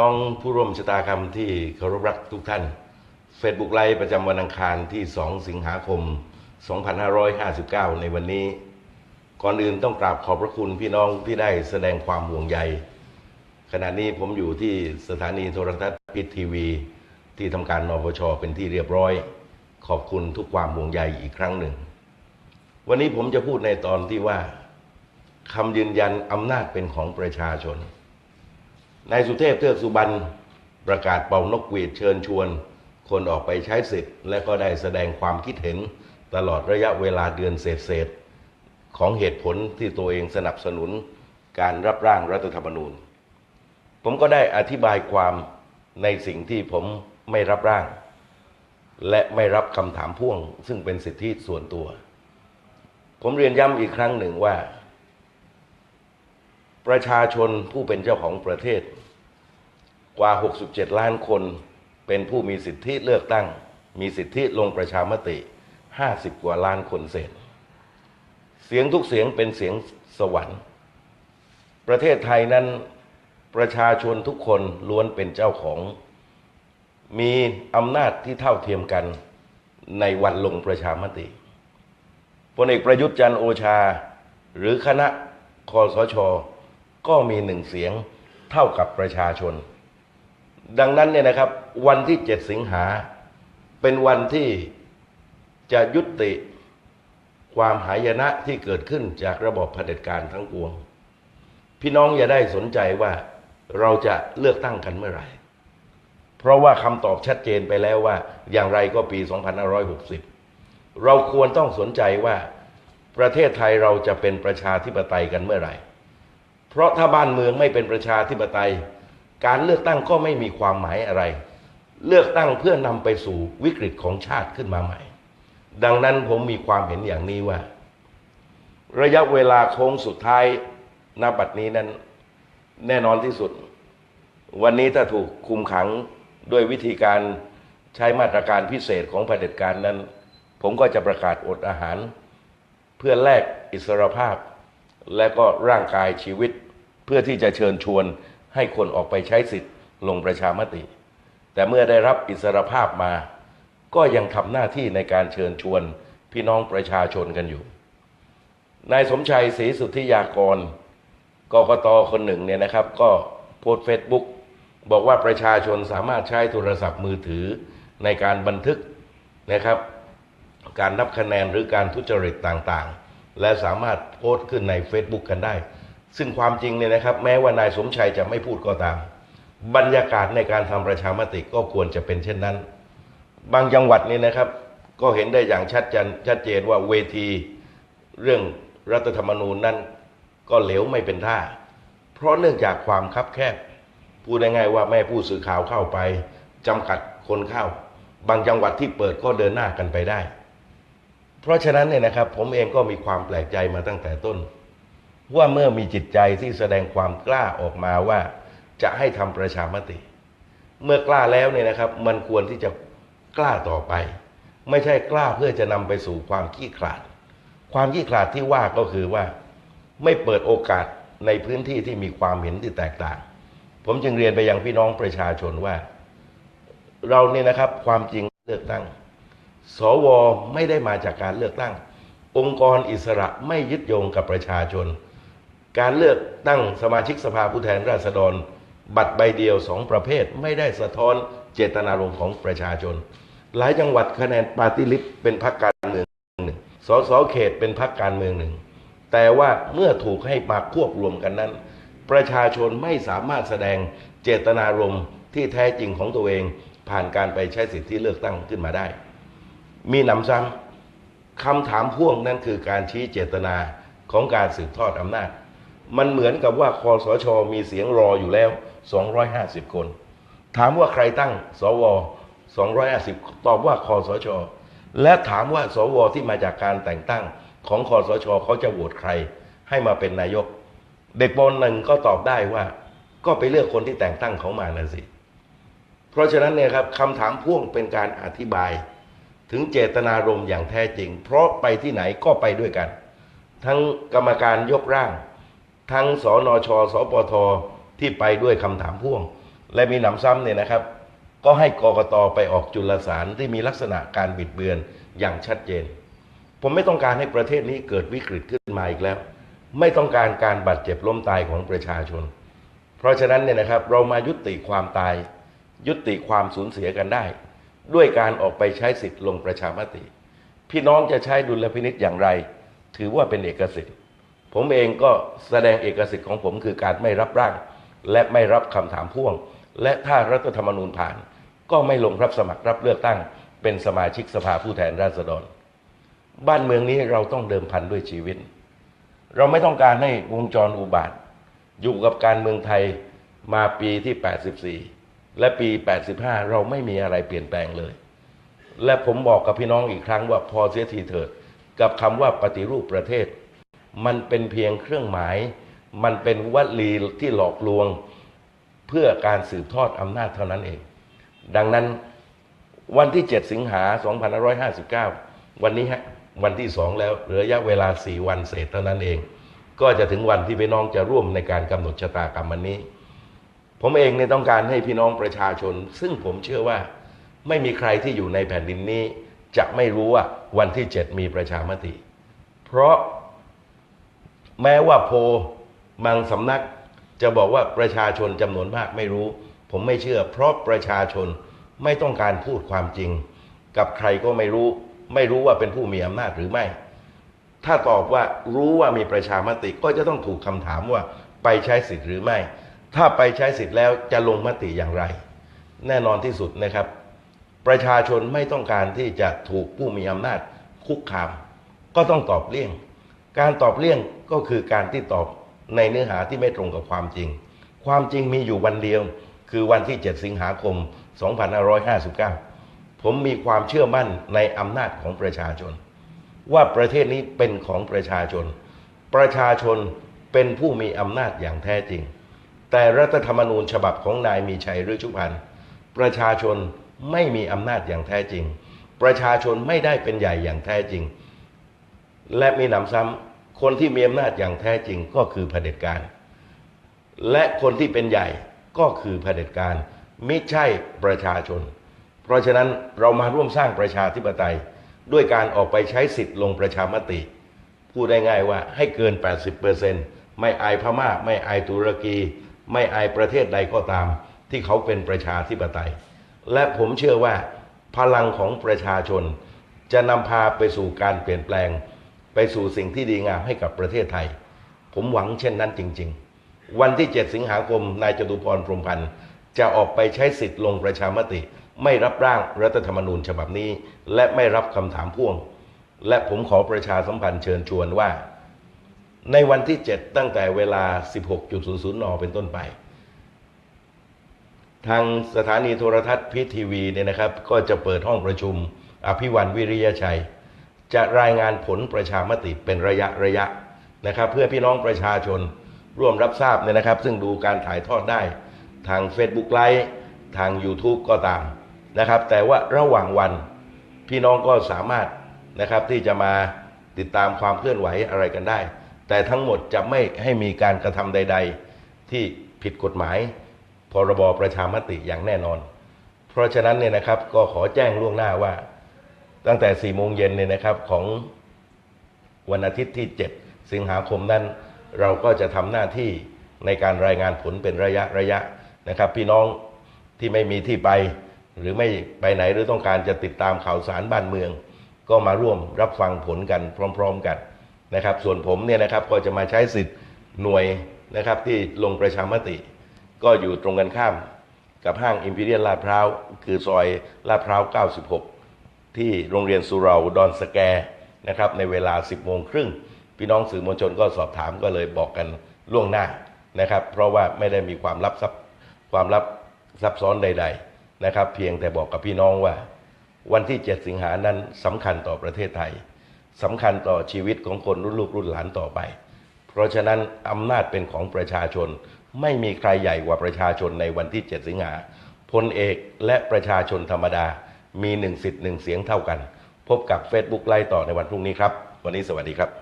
น้องผู้ร่วมชะตากรรมที่เคารพรักทุกท่าน Facebook ไลฟ์ประจำวันอังคารที่ 2 สิงหาคม 2559 ในวันนี้ ก่อนอื่นต้องกราบขอบพระคุณพี่น้องที่ได้แสดงความห่วงใย ขณะนี้ผมอยู่ที่สถานีโทรทัศน์พิษทีวี ที่ทำการนปชเป็นที่เรียบร้อย ขอบคุณทุกความห่วงใยอีกครั้งหนึ่ง วันนี้ผมจะพูดในตอนที่ว่าคำยืนยันอำนาจเป็นของประชาชน นายสุเทพเทือกสุบรรณประกาศเป่านกหวีดเชิญชวน คนออกไปใช้สิทธิ์ และก็ได้แสดงความคิดเห็นตลอดระยะเวลาเดือนเศษๆของเหตุผลที่ตัวเองสนับสนุนการรับร่างรัฐธรรมนูญ ผมก็ได้อธิบายความในสิ่งที่ผมไม่รับร่าง และไม่รับคำถามพ่วง ซึ่งเป็นสิทธิส่วนตัว ผมเรียนย้ำอีกครั้งหนึ่งว่า ประชาชนผู้เป็นเจ้าของประเทศ กว่า 67 ล้านคนเป็นผู้มีสิทธิเลือกตั้ง มีสิทธิลงประชามติ 50 กว่าล้านคนเศษ เสียงทุกเสียงเป็นเสียงสวรรค์ ประเทศไทยนั้นประชาชนทุกคนล้วนเป็นเจ้าของ มีอำนาจที่เท่าเทียมกันในวันลงประชามติพลเอกประยุทธ์จันทร์โอชา หรือคณะคอสช ก็มีหนึ่งเสียงเท่ากับประชาชน ดังนั้นเนี่ยนะครับ วันที่ 7 สิงหา เป็นวันที่จะยุติความหายนะที่เกิดขึ้นจากระบบเผด็จการทั้งปวง พี่น้องอย่าได้สนใจว่าเราจะเลือกตั้งกันเมื่อไหร่ เพราะว่าคำตอบชัดเจนไปแล้วว่า อย่างไรก็ปี 2560 เราควรต้องสนใจว่าประเทศไทยเราจะเป็นประชาธิปไตยกันเมื่อไหร่ เพราะถ้าบ้านเมืองไม่เป็นประชาธิปไตย การเลือกตั้งก็ไม่มีความหมายอะไร เลือกตั้งเพื่อนำไปสู่วิกฤตของชาติขึ้นมาใหม่ ดังนั้นผมมีความเห็นอย่างนี้ว่า ระยะเวลาโค้งสุดท้ายณบัดนี้นั้นแน่นอนที่สุด วันนี้ถ้าถูกคุมขังด้วยวิธีการใช้มาตรการพิเศษของเผด็จการนั้น ผมก็จะประกาศอดอาหาร เพื่อแลกอิสรภาพ และก็ร่างกายชีวิต เพื่อที่จะเชิญชวนให้คนออกไปใช้สิทธิ์ลงประชามติ แต่เมื่อได้รับอิสรภาพมา ก็ยังทำหน้าที่ในการเชิญชวนพี่น้องประชาชนกันอยู่ นายสมชัยศรีสุทธิยากรกกตคนหนึ่งเนี่ยนะครับ ก็โพสต์เฟซบุ๊กบอกว่าประชาชนสามารถใช้โทรศัพท์มือถือในการบันทึกนะครับ การนับคะแนนหรือการทุจริตต่างๆ และสามารถโพสต์ขึ้นใน Facebook กันได้ ซึ่งความจริงเนี่ยนะครับ แม้ว่านายสมชัยจะไม่พูดก็ตาม บรรยากาศในการทำประชามติก็ควรจะเป็นเช่นนั้น บางจังหวัดเนี่ยนะครับ ก็เห็นได้อย่างชัดเจนชัดเจนว่าเวทีเรื่องรัฐธรรมนูญนั้นก็เหลวไม่เป็นท่า เพราะเนื่องจากความคับแคบพูดง่ายๆว่าแม่ผู้สื่อข่าวเข้าไปจำกัดคนเข้า บางจังหวัดที่เปิดก็เดินหน้ากันไปได้ เพราะฉะนั้นเนี่ยนะครับ ผมเองก็มีความแปลกใจมาตั้งแต่ต้น ว่าเมื่อมีจิตใจที่แสดงความกล้าออกมาว่าจะให้ทำประชามติ เมื่อกล้าแล้วเนี่ยนะครับ มันควรที่จะกล้าต่อไป ไม่ใช่กล้าเพื่อจะนำไปสู่ความขี้ขลาด ความขี้ขลาดที่ว่าก็คือว่า ไม่เปิดโอกาสในพื้นที่ที่มีความเห็นที่แตกต่าง ผมจึงเรียนไปยังพี่น้องประชาชนว่า เราเนี่ยนะครับความจริงเลือกตั้ง สวไม่ได้มาจากการเลือกตั้ง องค์กรอิสระไม่ยึดโยงกับประชาชน การเลือกตั้งสมาชิกสภาผู้แทนราษฎร บัตรใบเดียวสองประเภทไม่ได้สะท้อนเจตนารมณ์ของประชาชน หลายจังหวัดคะแนนปาร์ตี้ลิสต์เป็นพรรคการเมืองหนึ่งสสเขตเป็นพรรคการเมืองหนึ่ง แต่ว่าเมื่อถูกให้มาควบรวมกันนั้น ประชาชนไม่สามารถแสดงเจตนารมณ์ที่แท้จริงของตัวเอง ผ่านการไปใช้สิทธิเลือกตั้งขึ้นมาได้ มีหนำซ้ำคำถามพ่วงนั่นคือการชี้เจตนาของการสืบทอดอำนาจ มันเหมือนกับว่าคอสชมีเสียงรออยู่แล้ว 250 คน ถามว่าใครตั้ง สว 250 ตอบว่าคอสช และถามว่าสวที่มาจากการแต่งตั้งของคอสชเขาจะโหวตใคร ให้มาเป็นนายก เด็กปหนึ่งก็ตอบได้ว่า ก็ไปเลือกคนที่แต่งตั้งเขามานั่นสิ เพราะฉะนั้นเนี่ยครับคำถามพ่วงเป็นการอธิบาย ถึงเจตนารมณ์อย่างแท้จริง เพราะไปที่ไหนก็ไปด้วยกัน ทั้งกรรมการยกร่าง ทั้งสนชสปทที่ไปด้วยคำถามพ่วง และมีหนำซ้ำเนี่ยนะครับ ก็ให้กกตไปออกจุลสารที่มีลักษณะการบิดเบือนอย่างชัดเจน ผมไม่ต้องการให้ประเทศนี้เกิดวิกฤตขึ้นมาอีกแล้ว ไม่ต้องการการบาดเจ็บล้มตายของประชาชน เพราะฉะนั้นเนี่ยนะครับเรามายุติความตาย ยุติความสูญเสียกันได้ ด้วยการออกไปใช้สิทธิ์ลงประชามติ พี่น้องจะใช้ดุลพินิษอย่างไร ถือว่าเป็นเอกสิทธิ์ ผมเองก็แสดงเอกสิทธิ์ของผมคือการไม่รับร่าง และไม่รับคำถามพ่วง และถ้ารัฐธรรมนูญผ่าน ก็ไม่ลงรับสมัครรับเลือกตั้ง เป็นสมาชิกสภาผู้แทนราษฎร บ้านเมืองนี้เราต้องเดิมพันด้วยชีวิต เราไม่ต้องการให้วงจรอุบาท อยู่กับการเมืองไทยมาปีที่ 84 และปี 85 เราไม่มีอะไรเปลี่ยนแปลงเลย และผมบอกกับพี่น้องอีกครั้งว่าพอเสียทีเถิด กับคำว่าปฏิรูปประเทศ มันเป็นเพียงเครื่องหมาย มันเป็นวลีที่หลอกลวงเพื่อการสืบทอดอำนาจเท่านั้นเอง ดังนั้นวันที่ 7 สิงหา 2559 วันนี้ฮะวันที่2แล้วเหลือระยะเวลา 4 วันเศษเท่านั้นเอง ก็จะถึงวันที่พี่น้องจะร่วมในการกำหนดชะตากรรมวันนี้ ผมเองเนี่ยต้องการให้พี่น้องประชาชน ซึ่งผมเชื่อว่าไม่มีใครที่อยู่ในแผ่นดินนี้ จะไม่รู้ว่าวันที่ 7 มีประชามติ เพราะ แม้ว่าโพลบางสำนักจะบอกว่าประชาชนจำนวนมากไม่รู้ ผมไม่เชื่อ เพราะประชาชนไม่ต้องการพูดความจริง กับใครก็ไม่รู้ ไม่รู้ว่าเป็นผู้มีอำนาจหรือไม่ ถ้าตอบว่ารู้ว่ามีประชามติก็จะต้องถูกคำถามว่าไปใช้สิทธิ์หรือไม่ ถ้าไปใช้สิทธิ์แล้วจะลงมติอย่างไร แน่นอนที่สุดนะครับ ประชาชนไม่ต้องการที่จะถูกผู้มีอำนาจคุกคาม ก็ต้องตอบเลี่ยง การตอบเลี่ยงก็คือการที่ตอบในเนื้อหาที่ไม่ตรงกับความจริง ความจริงมีอยู่วันเดียว คือวันที่ 7 สิงหาคม 2559 ผมมีความเชื่อมั่นในอำนาจของประชาชน ว่าประเทศนี้เป็นของประชาชน ประชาชนเป็นผู้มีอำนาจอย่างแท้จริง แต่รัฐธรรมนูญฉบับของนายมีชัยฤชุพันธ์ประชาชนไม่มีอำนาจอย่างแท้จริง ประชาชนไม่ได้เป็นใหญ่อย่างแท้จริง และมีหนำซ้ำคนที่มีอำนาจอย่างแท้จริงก็คือเผด็จการ และคนที่เป็นใหญ่ก็คือเผด็จการไม่ใช่ประชาชน เพราะฉะนั้นเรามาร่วมสร้างประชาธิปไตย ด้วยการออกไปใช้สิทธิ์ลงประชามติ พูดได้ง่ายว่าให้เกิน 80%ไม่อายพม่า ไม่อายตุรกี ไม่อายประเทศใดก็ตาม ที่เขาเป็นประชาธิปไตย และผมเชื่อว่าพลังของประชาชนจะนำพาไปสู่การเปลี่ยนแปลง ไปสู่สิ่งที่ดีงามให้กับประเทศไทย ผมหวังเช่นนั้นจริง ๆ วันที่ 7 สิงหาคม นายจตุพรพรหมพันธ์จะออกไปใช้สิทธิ์ลงประชามติ ไม่รับร่างรัฐธรรมนูญฉบับนี้ และไม่รับคำถามพ่วง และผมขอประชาสัมพันธ์เชิญชวนว่า ในวันที่ 7 ตั้งแต่เวลา 16.00 น เป็นต้นไป ทางสถานีโทรทัศน์พีทีวีเนี่ยนะครับ ก็จะเปิดห้องประชุม อภิวันวิริยชัย จะรายงานผลประชามติเป็นระยะระยะนะครับ เพื่อพี่น้องประชาชนร่วมรับทราบเนี่ยนะครับ ซึ่งดูการถ่ายทอดได้ทาง Facebook ไลฟ์ทาง YouTube ก็ตามนะครับ แต่ว่าระหว่างวันพี่น้องก็สามารถนะครับที่จะมาติดตามความเคลื่อนไหวอะไรกันได้ แต่ทั้งหมดจะไม่ให้มีการกระทำใด ๆ ที่ผิดกฎหมาย พรบประชามติอย่างแน่นอน เพราะฉะนั้นเนี่ยนะครับก็ขอแจ้งล่วงหน้าว่า ตั้งแต่4ี่โมงเย็นเนี่ยนะครับของวันอาทิตย์ที่ 7 สิงหาคมนั้น เราก็จะทำหน้าที่ในการรายงานผลเป็นระยะระยะนะครับ พี่น้องที่ไม่มีที่ไป หรือไม่ไปไหนหรือต้องการจะติดตามข่าวสารบ้านเมือง ก็มาร่วมรับฟังผลกันพร้อม ๆกันนะครับ ส่วนผมเนี่ยนะครับก็จะมาใช้สิทธิ์หน่วยนะครับที่ลงประชามติ ก็อยู่ตรงกันข้ามกับห้างอิมพีเรียลลาดพร้าวคือซอยลาดพร้าว 96 ที่โรงเรียนสุเราดอนสแกนะครับในเวลา 10โมงครึ่งพี่น้องสื่อมวลชนก็สอบถามก็เลยบอกกันล่วงหน้านะครับ เพราะว่าไม่ได้มีความลับซับความลับซับซ้อนใด ๆนะครับ เพียงแต่บอกกับพี่น้องว่า วันที่ 7 สิงหานั้นสำคัญต่อประเทศไทยสำคัญต่อชีวิตของคนรุ่นลูกรุ่นหลานต่อไป เพราะฉะนั้นอำนาจเป็นของประชาชน ไม่มีใครใหญ่กว่าประชาชนในวันที่ 7 สิงหาพลเอกและประชาชนธรรมดา มีหนึ่งสิทธิ์หนึ่งเสียงเท่ากัน พบกับ Facebook ไล่ต่อในวันพรุ่งนี้ครับ วันนี้สวัสดีครับ